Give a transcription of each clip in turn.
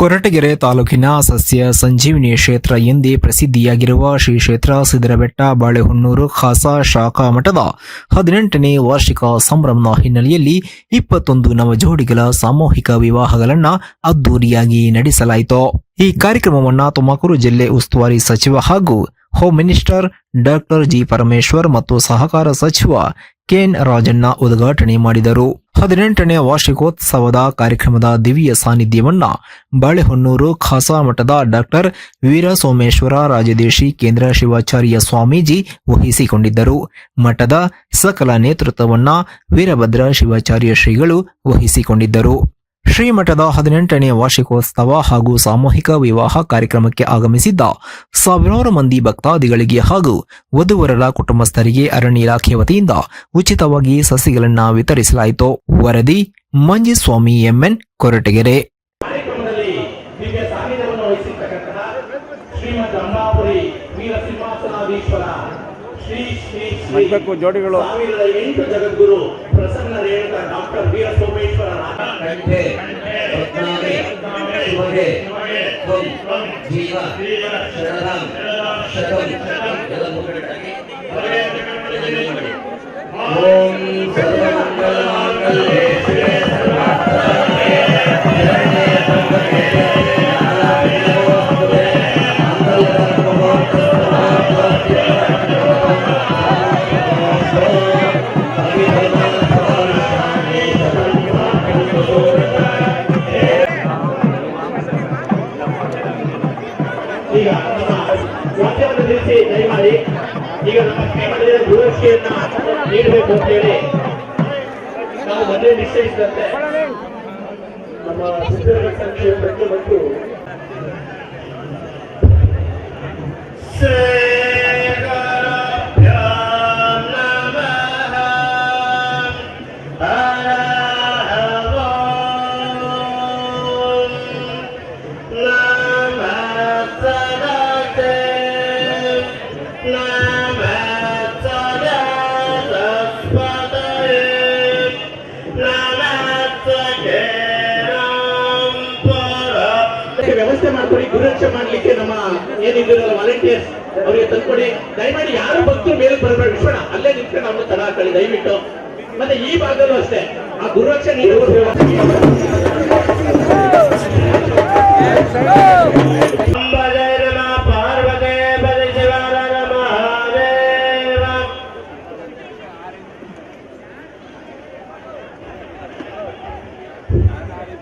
ಕೊರಟಗೆರೆ ತಾಲೂಕಿನ ಸಸ್ಯ ಸಂಜೀವಿನಿ ಕ್ಷೇತ್ರ ಎಂದೇ ಪ್ರಸಿದ್ಧಿಯಾಗಿರುವ ಶ್ರೀ ಕ್ಷೇತ್ರ ಸಿದ್ದರಬೆಟ್ಟ ಬಾಳೆಹೊನ್ನೂರು ಖಾಸಾ ಶಾಖಾ ಮಠದ ಹದಿನೆಂಟನೇ ವಾರ್ಷಿಕ ಸಂಭ್ರಮದ ಹಿನ್ನೆಲೆಯಲ್ಲಿ ಇಪ್ಪತ್ತೊಂದು ನವಜೋಡಿಗಳ ಸಾಮೂಹಿಕ ವಿವಾಹಗಳನ್ನು ಅದ್ದೂರಿಯಾಗಿ ನಡೆಸಲಾಯಿತು. ಈ ಕಾರ್ಯಕ್ರಮವನ್ನು ತುಮಕೂರು ಜಿಲ್ಲೆ ಉಸ್ತುವಾರಿ ಸಚಿವ ಹಾಗೂ home minister doctor G Parameshwar ಮತ್ತು ಸಹಕಾರ ಸಚಿವ ಕೆಎನ್ ರಾಜಣ್ಣ ಉದ್ಘಾಟನೆ ಮಾಡಿದರು. ಹದಿನೆಂಟನೇ ವಾರ್ಷಿಕೋತ್ಸವದ ಕಾರ್ಯಕ್ರಮದ ದಿವ್ಯ ಸಾನ್ನಿಧ್ಯವನ್ನ ಬಾಳೆಹೊನ್ನೂರು ಖಾಸಾ ಮಠದ ಡಾಕ್ಟರ್ ವೀರಸೋಮೇಶ್ವರ ರಾಜದೇಶಿ ಕೇಂದ್ರ ಶಿವಾಚಾರ್ಯ ಸ್ವಾಮೀಜಿ ವಹಿಸಿಕೊಂಡಿದ್ದರು. ಮಠದ ಸಕಲ ನೇತೃತ್ವವನ್ನ ವೀರಭದ್ರ ಶಿವಾಚಾರ್ಯ ಶ್ರೀಗಳು ವಹಿಸಿಕೊಂಡಿದ್ದರು. ಶ್ರೀಮಠದ ಹದಿನೆಂಟನೇ ವಾರ್ಷಿಕೋತ್ಸವ ಹಾಗೂ ಸಾಮೂಹಿಕ ವಿವಾಹ ಕಾರ್ಯಕ್ರಮಕ್ಕೆ ಆಗಮಿಸಿದ್ದ ಸಾವಿರಾರು ಮಂದಿ ಭಕ್ತಾದಿಗಳಿಗೆ ಹಾಗೂ ವಧುವರರ ಕುಟುಂಬಸ್ಥರಿಗೆ ಅರಣ್ಯ ಇಲಾಖೆ ವತಿಯಿಂದ ಉಚಿತವಾಗಿ ಸಸಿಗಳನ್ನು ವಿತರಿಸಲಾಯಿತು. ವರದಿ ಮಂಜಿಸ್ವಾಮಿ ಎಂಎನ್ ಕೊರಟಗೆರೆ. ಜೋಡಿಗಳು. ಸಾವಿರದ ಎಂಟು ಜಗದ್ಗುರು ಪ್ರಸನ್ನ ರೇಣುಕ ಡಾಕ್ಟರ್ ವೀರ ಸೋಮೇಶ್ವರ कंठे रत्नावे तुम जीवा शरणम शरणं शतं जलमुखटके ओ ನೀಡಬೇಕು ನಾವು ಮೊದಲೇ ನಿಶ್ಚಯಿಸಿದಂತೆ ನಮ್ಮ ಕ್ಷೇತ್ರಕ್ಕೆ ಮತ್ತು ಗುರುರಕ್ಷೆ ಮಾಡ್ಲಿಕ್ಕೆ ನಮ್ಮ ಏನಿದ್ದೀರಲ್ಲ ವಾಲಂಟಿಯರ್ಸ್ ಅವರಿಗೆ ತಂದ್ಕೊಡಿ ದಯಮಾಡಿ ಯಾರು ಭಕ್ತರು ಮೇಲೆ ಬರಬೇಡ ವಿಶ್ವಣ ಅಲ್ಲೇ ನಿಂತ್ಕೊಂಡು ನಮ್ಮ ತಡ ಹಾಕೊಳ್ಳಿ ದಯವಿಟ್ಟು ಮತ್ತೆ ಈ ಭಾಗದಲ್ಲೂ ಅಷ್ಟೇ ಆ ಗುರುರಕ್ಷೆ ನೀಡುವ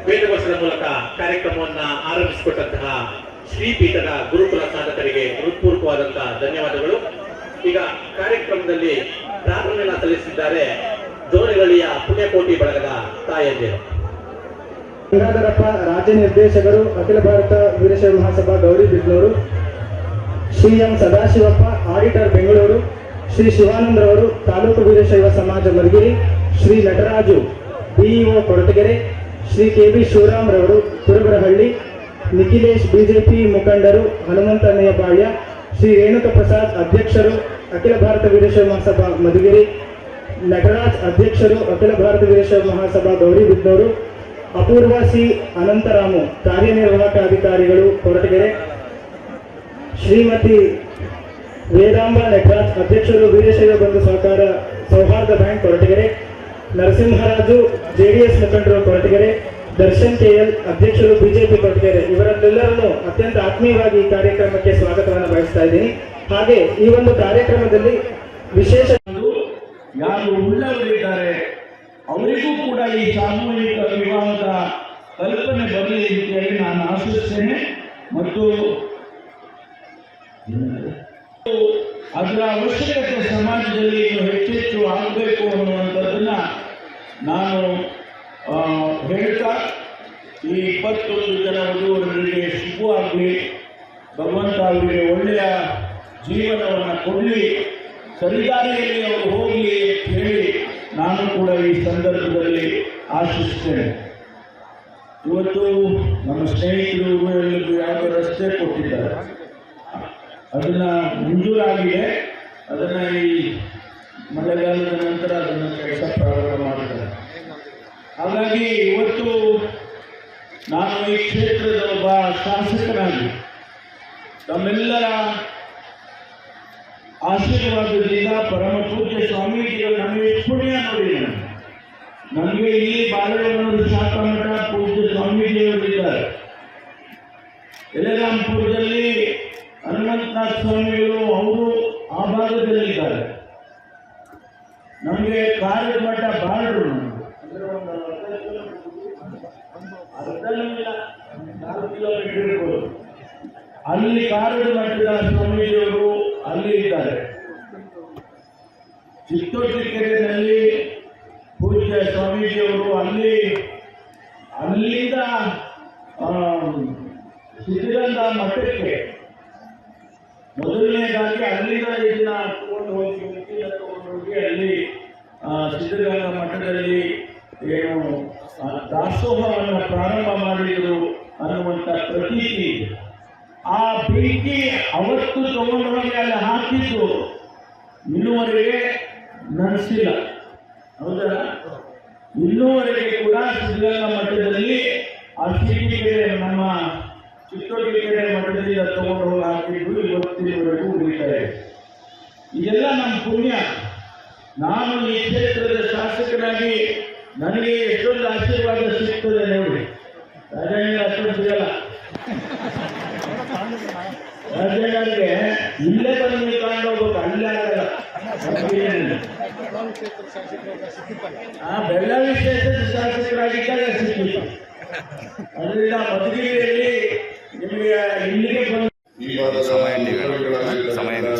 ವೇದವಚನ ಮೂಲಕ ಕಾರ್ಯಕ್ರಮವನ್ನ ಆರಂಭಿಸಿಕೊಟ್ಟಂತಹ ಶ್ರೀಪೀಠದ ಗುರುಕುಲ ಸಾಧಕರಿಗೆ ಹೃತ್ಪೂರ್ವಕವಾದಂತಹ ಧನ್ಯವಾದಗಳು. ಈಗ ಕಾರ್ಯಕ್ರಮದಲ್ಲಿ ಪ್ರಾರ್ಥನೆಯನ್ನ ಸಲ್ಲಿಸಿದ್ದಾರೆ ಜೋನಿಗಳಿಯ ಪುಣ್ಯಕೋಟಿ ಬಳಗದ ತಾಯಂದಿರು. ಗಂಗಾಧರಪ್ಪ ರಾಜ್ಯ ನಿರ್ದೇಶಕರು, ಅಖಿಲ ಭಾರತ ವೀರಶೈವ ಮಹಾಸಭಾ ಗೌರಿ ಬಿದ್ನೂರು ಶ್ರೀ ಎಂ ಸದಾಶಿವಪ್ಪ, ಆಡಿಟರ್ ಬೆಂಗಳೂರು, ಶ್ರೀ ಶಿವಾನಂದರವರು, ತಾಲೂಕು ವೀರಶೈವ ಸಮಾಜ Malagiri Shri Nataraju BEO Koratagere Shri K B Shivaram ರವರು ಕುರುಬರಹಳ್ಳಿ, ನಿಖಿಲೇಶ್ ಬಿಜೆಪಿ ಮುಖಂಡರು ಹನುಮಂತನಯ್ಯ ಬಾಳ್ಯ, ಶ್ರೀ ರೇಣುಕ ಪ್ರಸಾದ್ ಅಧ್ಯಕ್ಷರು, ಅಖಿಲ ಭಾರತ ವೀರಶೈವ ಮಹಾಸಭಾ ಮಧುಗಿರಿ, ನಟರಾಜ್ ಅಧ್ಯಕ್ಷರು, ಅಖಿಲ ಭಾರತ ವೀರಶೈವ ಮಹಾಸಭಾ ಗೌರಿ ಬಿದ್ನೂರು ಅಪೂರ್ವ ಸಿ ಅನಂತರಾಮು, ಕಾರ್ಯನಿರ್ವಾಹಕ ಅಧಿಕಾರಿಗಳು ಕೊರಟಗೆರೆ, ಶ್ರೀಮತಿ ವೇದಾಂಬ ನಟರಾಜ್ ಅಧ್ಯಕ್ಷರು, ವೀರಶೈವ ಬಂಧು ಸಹಕಾರ ಸೌಹಾರ್ದ ಬ್ಯಾಂಕ್ ಕೊರಟಗೆರೆ ನರಸಿಂಹರಾಜು, ಜೆಡಿಎಸ್ ಮುಖಂಡರು ಕೊರಟಗೆರೆ, ದರ್ಶನ್ ಕೆಎಲ್ ಅಧ್ಯಕ್ಷರು ಬಿಜೆಪಿ ಕೊರಟಗೆರೆ, ಇವರನ್ನೆಲ್ಲರನ್ನು ಅತ್ಯಂತ ಆತ್ಮೀಯವಾಗಿ ಈ ಕಾರ್ಯಕ್ರಮಕ್ಕೆ ಸ್ವಾಗತವನ್ನು ಬಯಸ್ತಾ ಇದ್ದೀನಿ. ಹಾಗೆ ಈ ಒಂದು ಕಾರ್ಯಕ್ರಮದಲ್ಲಿ ವಿಶೇಷ ಯಾರು ಉಳ್ಳವರಿದ್ದಾರೆ, ಅವರಿಗೂ ಕೂಡ ಈ ಸಾಮೂಹಿಕ ವಿವಾಹದ ಕಲ್ಪನೆ ಬರಲಿ ಅಂತೇಳಿ ನಾನು ಆಶಿಸ್ತೇನೆ ಮತ್ತು ಅದರ ಅವಶ್ಯಕತೆ ಸಮಾಜದಲ್ಲಿ ಹೆಚ್ಚೆಚ್ಚು ಆಗಬೇಕು ಅನ್ನುವಂಥದ್ದನ್ನ ನಾನು ಹೇಳ್ತಾ ಈ ಇಪ್ಪತ್ತೊಂದು ಜನ ವಧುವರರಿಗೆ ಶುಭವಾಗಲಿ ಭಗವಂತ ಅವರಿಗೆ ಒಳ್ಳೆಯ ಜೀವನವನ್ನು ಕೊಡಲಿ. ಸರಿದಾರಿಯಲ್ಲಿ ಅವರು ಹೋಗಲಿ ಅಂತ ಹೇಳಿ ನಾನು ಕೂಡ ಈ ಸಂದರ್ಭದಲ್ಲಿ ಆಶಿಸ್ತೇನೆ. ಇವತ್ತು ನಮ್ಮ ಸ್ನೇಹಿತರು ಯಾವುದೋ ರಸ್ತೆ ಕೊಟ್ಟಿದ್ದಾರೆ. ಅದನ್ನು ಮಂಜೂರಾಗಿದೆ. ಅದನ್ನು ಈ ಮಳೆಗಾಲದ ನಂತರ ಅದನ್ನು ಕೆಲಸ ಪ್ರಾರಂಭ ಮಾಡಿದ್ದಾರೆ. ಹಾಗಾಗಿ ಇವತ್ತು ನಾನು ಈ ಕ್ಷೇತ್ರದ ಒಬ್ಬ ಶಾಸಕನಾಗಿ ತಮ್ಮೆಲ್ಲರ ಆಶೀರ್ವಾದದಿಂದ ಪರಮ ಪೂಜ್ಯ ಸ್ವಾಮೀಜಿಗಳು ನಮಗೆ ಪುಣ್ಯ ನೋಡಿ ನಮಗೆ ಇಲ್ಲಿ ಬಾಳೆಹೊನ್ನೂರು ಶಾಖಮಠ ಪೂಜ್ಯ ಸ್ವಾಮೀಜಿಯವರಿದ್ದಾರೆ ಎಲೆಗಾಂಪುರದಲ್ಲಿ ಹನುಮಂತನಾಥ ಸ್ವಾಮಿಗಳು ಅವರು ಆ ಭಾಗದಲ್ಲಿದ್ದಾರೆ ನಮಗೆ ಕಾರದ ಮಠ ಬಾಳರು ನಮ್ಗೆ. ಅಂದ್ರೆ ಒಂದು ಇಲ್ಲ ಕಿಲೋಮೀಟರ್ ಅಲ್ಲಿ ಕಾರದ ಮಠದ ಸ್ವಾಮೀಜಿಯವರು ಅಲ್ಲಿ ಇದ್ದಾರೆ. ಚಿತ್ತೋಟಿ ಕೆರೆಯಲ್ಲಿ ಪೂಜ್ಯ ಸ್ವಾಮೀಜಿಯವರು ಅಲ್ಲಿ, ಅಲ್ಲಿಂದ ಸಿದ್ಧಗಂಗಾ ಮಠಕ್ಕೆ ಮೊದಲನೇದಾಗಿ ಅಲ್ಲಿಂದ ಇದನ್ನ ತಗೊಂಡು ಹೋಗಿ ತಗೊಂಡು ಹೋಗಿ ಅಲ್ಲಿ ಸಿದ್ಧಗಂಗಾ ಮಠದಲ್ಲಿ ಏನು ಆ, ದಾಸೋಹವನ್ನು ಪ್ರಾರಂಭ ಮಾಡಿದರು ಅನ್ನುವಂಥ ಪ್ರತೀತಿ. ಆ ಬೆಂಕಿ ಅವತ್ತು ತಗೊಂಡವರಿಗೆ ಅಲ್ಲಿ ಹಾಕಿದ್ದು ಇನ್ನುವರೆಗೆ ನಡೆಸಿಲ್ಲ ಹೌದಾ? ಇನ್ನೂವರೆಗೆ ಕೂಡ ಸಿದ್ಧಗಂಗಾ ಮಠದಲ್ಲಿ ಆ ಸಿಟಿ ಕೆರೆ ನಮ್ಮ ಚಿತ್ತೋಟಿ ಮಠದಲ್ಲಿ ತಗೊಂಡು ಹೋಗಿ ಹಾಕಿದ್ದು ಇವತ್ತಿನವರೆಗೂ ಉಳಿತಾರೆ ಇದೆಲ್ಲ ನಮ್ಮ ಪುಣ್ಯ. ನಾನು ಈ ಕ್ಷೇತ್ರದ ಶಾಸಕನಾಗಿ ನನಗೆ ಎಷ್ಟೊಂದು ಆಶೀರ್ವಾದ ಸಿಗ್ತದೆ ನೋಡಿ. ರಾಜಣ್ಣ ಅಷ್ಟೊಂದು ಸಿಗಲ್ಲ. ರಾಜಣ್ಣಗೆ ಇಲ್ಲೇ ಬಂದು ಹೋಗ್ಬೇಕು ಅಲ್ಲೇ ಆಗಲ್ಲ. ಆ ಬೆಳ್ಳಾವಿ ಕ್ಷೇತ್ರದ ಶಾಸಕರಾಗಿದ್ದಾಗ ಸಿಕ್ಕಿಲ್ಲ ಅದರಿಂದ ಮಧುಗಿರಿಯಲ್ಲಿ ನಿಮಗೆ ಇಲ್ಲಿಗೆ ಬಂದು ಈ ವಾರದ ಮುಖ್ಯಮಂತ್ರಿಗಳಾಗಿರ್ತಕ್ಕಂಥ ಸನ್ಮಾನ್ಯ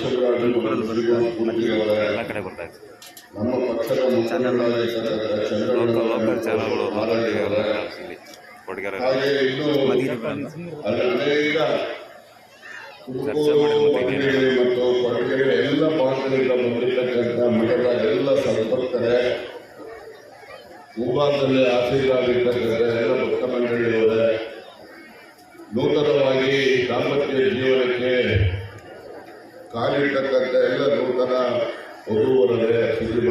ಶಿವರಾಜ ಮುಖ್ಯಮಂತ್ರಿಯವರ ಎಲ್ಲ ಕಡೆ ಬರ್ತಾ ಇದೆ ನಮ್ಮ ಮುಖಂಡರಾಗಿರ್ತಕ್ಕಂಥ ಲೋಕಲ್ ಲೋಕಲ್ ಚಾನಲ್ಗಳು ಲೋಕಲ್ ಕೊಡಗೆರೆ ಚರ್ಚೆ ಮಾಡಿದ ಮತ್ತು ಕೊಡಗೆರೆ ಎಲ್ಲ ಭಾಗಗಳಿಂದ ಬಂದಿರತಕ್ಕಂಥ ಮಠದ ಎಲ್ಲ ಸಂಪರ್ಕರೇ ಭೂಭಾಗದಲ್ಲಿ ಆಸೀನರಾಗಿರ್ತಕ್ಕಂಥ ಎಲ್ಲ ಭಕ್ತ ಮಂಡಳಿಯವರೇ ನೂತನವಾಗಿ ದಾಂಪತ್ಯ ಜೀವನಕ್ಕೆ ಕಾಲಿಟ್ಟಕ್ಕಂಥ ಎಲ್ಲ ನೂತನ ವಧುವರರೇ ಸುದ್ದಿ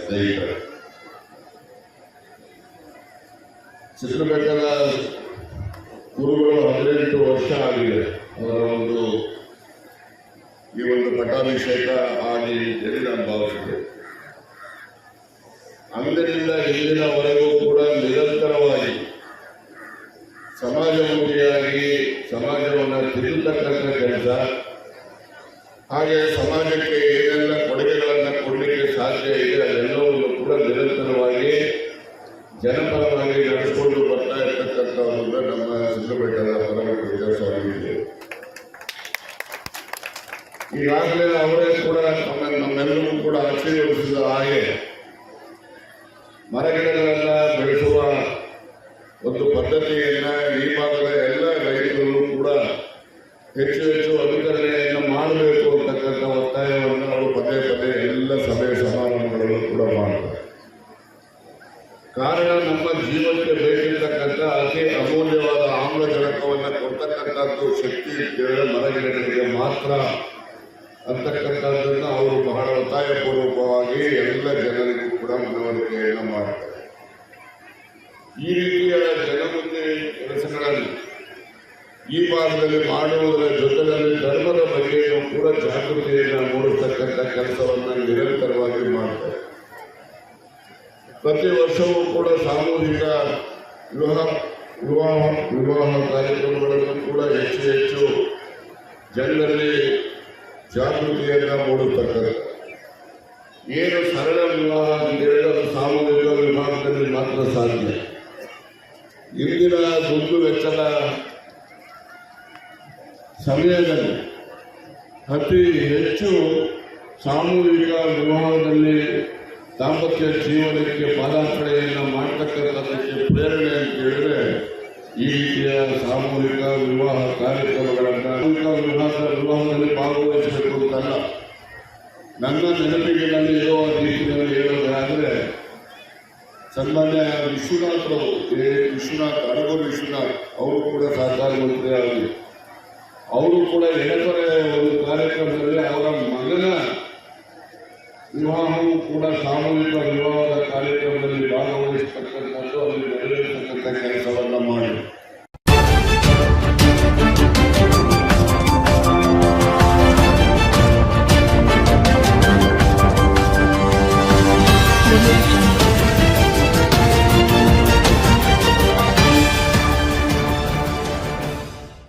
ಸ್ನೇಹಿತರು ಸ್ನೇಹಿತರೆ ಗುರುಗಳು ಹದಿನೆಂಟು ವರ್ಷ ಆಗಿದೆ ಅವರ ಒಂದು ಈ ಒಂದು ಪಟ್ಟಾಭಿಷೇಕ ಆಗಿ ಅಂತೇಳಿ ನಾನು ಭಾವಿಸಿದೆ ಅಂದಿನಿಂದ ಇಂದಿನವರೆಗೂ ಕೂಡ ನಿರಂತರವಾಗಿ ಸಮಾಜಮುಖಿಯಾಗಿ ಸಮಾಜವನ್ನು ತಿರುತ್ತಕ್ಕಂಥ ಕೆಲಸ ಹಾಗೆ ಸಮಾಜಕ್ಕೆ ಏನೆಲ್ಲ ಕೊಡುಗೆಗಳನ್ನು ಕೊಡಲಿಕ್ಕೆ ಸಾಧ್ಯ ಇದೆ ಅದೆಲ್ಲವನ್ನು ಕೂಡ ನಿರಂತರವಾಗಿ ಜನಪರವಾಗಿ ನಡೆಸಿಕೊಂಡು ಬರ್ತಾ ಇರ್ತಕ್ಕಂಥವ್ರನ್ನ ನಮ್ಮ ಸಿದ್ದಬೆಟ್ಟದ ಪರಮಪೂಜ ಸ್ವಾಮೀಜಿ ಈಗಾಗಲೇ ಅವರೇ ಕೂಡ ನಮ್ಮೆಲ್ಲರೂ ಕೂಡ ಉಳಿಸಿದ ಹಾಗೆ ಮರಗಿಡಗಳನ್ನ ಬೆಳೆಸುವ ಒಂದು ಪದ್ಧತಿಯನ್ನ ಈ ಭಾಗದ ಎಲ್ಲ ರೈತರು ಕೂಡ ಹೆಚ್ಚು ಹೆಚ್ಚು ಅನುಕರಣೆಯನ್ನು ಮಾಡಬೇಕು ಅಂತಕ್ಕಂಥ ಒತ್ತಾಯವನ್ನು ಅವರು ಪದೇ ಪದೇ ಎಲ್ಲ ಸಭೆ ಸಮಾರಂಭಗಳಲ್ಲೂ ಕೂಡ ಮಾಡ್ತಾರೆ. ಕಾರಣ ನಮ್ಮ ಜೀವನಕ್ಕೆ ಬೇಕಿರ್ತಕ್ಕಂಥ ಅತಿ ಅಮೂಲ್ಯವಾದ ಆಮ್ಲಜನಕವನ್ನು ಕೊಡ್ತಕ್ಕಂಥದ್ದು ಶಕ್ತಿ ಕೇವಲ ಮರಗಿಡಗಳಿಗೆ ಮಾತ್ರ ಅಂತಕ್ಕಂಥದ್ದನ್ನು ಅವರು ಬಹಳ ಒತ್ತಾಯಪೂರ್ವಕವಾಗಿ ಎಲ್ಲ ಜನರಿಗೂ ಕೂಡ ಮನವರಿಕೆಯನ್ನು ಮಾಡ್ತಾರೆ ಈ ರೀತಿಯ ಜನಮುಖಿ ಕೆಲಸಗಳನ್ನು ಈ ಭಾಗದಲ್ಲಿ ಮಾಡುವುದರ ಜೊತೆಯಲ್ಲಿ ಧರ್ಮದ ಬಗ್ಗೆಯೂ ಕೂಡ ಜಾಗೃತಿಯನ್ನು ಮೂಡಿಸ್ತಕ್ಕಂಥ ಕೆಲಸವನ್ನು ನಿರಂತರವಾಗಿ ಮಾಡ್ತಾರೆ ಪ್ರತಿ ವರ್ಷವೂ ಕೂಡ ಸಾಮೂಹಿಕ ವಿವಾಹ ವಿವಾಹ ವಿವಾಹ ಕಾರ್ಯಕ್ರಮಗಳನ್ನು ಕೂಡ ಹೆಚ್ಚು ಹೆಚ್ಚು ಜನರಲ್ಲಿ ಜಾಗೃತಿಯನ್ನು ಮೂಡುತ್ತಕ್ಕಂಥ ಏನು ಸರಳ ವಿವಾಹ ಅಂತ ಹೇಳಿದ್ರೆ ಸಾಮೂಹಿಕ ವಿವಾಹದಲ್ಲಿ ಮಾತ್ರ ಸಾಧ್ಯ. ಇಂದಿನ ದುಡ್ಡು ವೆಚ್ಚದ ಸಮಯದಲ್ಲಿ ಅತಿ ಹೆಚ್ಚು ಸಾಮೂಹಿಕ ವಿವಾಹದಲ್ಲಿ ದಾಂಪತ್ಯ ಜೀವನಕ್ಕೆ ಪಾದಾರ್ಪಣೆಯನ್ನು ಮಾಡ್ತಕ್ಕಂಥದ್ದಕ್ಕೆ ಪ್ರೇರಣೆ ಅಂತ ಹೇಳಿದ್ರೆ ಈ ರೀತಿಯ ಸಾಮೂಹಿಕ ವಿವಾಹ ಕಾರ್ಯಕ್ರಮಗಳನ್ನು ವಿವಾಹದಲ್ಲಿ ಭಾಗವಹಿಸಬೇಕು ಅಂತಲ್ಲ. ನನ್ನ ನೆನಪಿಗೆ ನನ್ನ ಇರೋ ರೀತಿಯಲ್ಲಿ ಹೇಳೋದಾದರೆ, ಸನ್ಮಾನ್ಯ ವಿಶ್ವನಾಥ್ ಅವರು, ಎ. ವಿಶ್ವನಾಥ್ ಅರಗೋ ವಿಶ್ವನಾಥ್, ಅವರು ಕೂಡ ಸಹಕಾರ ಆಗಲಿ. ಅವರು ಕೂಡ ಎಡಪರೆ ಒಂದು ಕಾರ್ಯಕ್ರಮದಲ್ಲಿ, ಅವರ ಮಗನ ವಿವಾಹವು ಕೂಡ ಸಾಮೂಹಿಕ ವಿವಾಹದ ಕಾರ್ಯಕ್ರಮದಲ್ಲಿ ಭಾಗವಹಿಸತಕ್ಕಂಥದ್ದು, ಅಲ್ಲಿ ನೆರವೇರಿಸತಕ್ಕಂಥ ಕೆಲಸ.